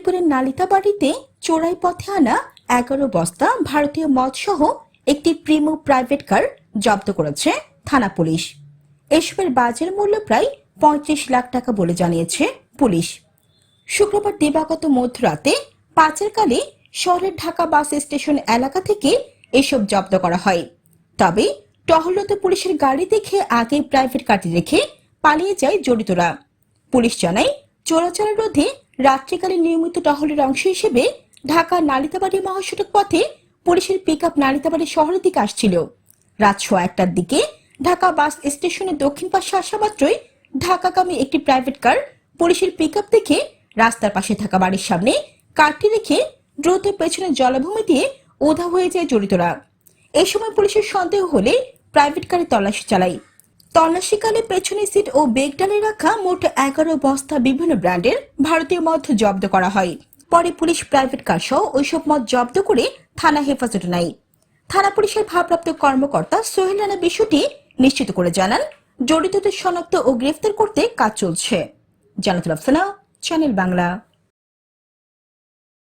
নালিতাবাড়িতে চোরাই পথে আনা এগারো বস্তা ভারতীয় মদসহ একটি প্রিমো প্রাইভেট কার জব্দ করেছে থানা পুলিশ। এসবের বাজার মূল্য প্রায় পঁয়ত্রিশ লাখ টাকা বলে জানিয়েছে পুলিশ। শুক্রবার দিবাগত মধ্যরাতে পাচারকালে শহরের ঢাকা বাস স্টেশন এলাকা থেকে এসব জব্দ করা হয়। তবে টহলরত পুলিশের গাড়ি দেখে আগে প্রাইভেট কারটি রেখে পালিয়ে যায় জড়িতরা। পুলিশ জানায়, চোরাচালান রোধে রাত্রিকালে নিয়মিত টহলের অংশ হিসেবে ঢাকা নালিতাবাড়ি মহাসড়ক পথে পুলিশের পিক আপ নালিতাবাড়ি শহরের দিকে আসছিল। রাত সোয়া একটার দিকে ঢাকা বাস স্টেশনের দক্ষিণ পাশে আসা মাত্রই ঢাকাগামী একটি প্রাইভেট কার পুলিশের পিক আপ দেখে রাস্তার পাশে থাকা বাড়ির সামনে কারটি রেখে দ্রুত পেছনে জলাভূমি দিয়ে উধা হয়ে যায় জড়িতরা। এই সময় পুলিশের সন্দেহ হলে প্রাইভেট কারে তল্লাশি চালায়। তল্লাশিকালে পেছনের সিট ও বেগডালে রাখা মোট এগারো বস্তা বিভিন্ন ব্র্যান্ডের ভারতীয় মদ জব্দ করা হয়। পরে পুলিশ প্রাইভেট কার সহ ওইসব মদ জব্দ করে থানা হেফাজতে নেয়। থানা পুলিশের ভারপ্রাপ্ত কর্মকর্তা সোহেল রানা বিষয়টি নিশ্চিত করে জানান, জড়িতদের শনাক্ত ও গ্রেফতার করতে কাজ চলছে। জানাতুল আফসানা, চ্যানেল বাংলা।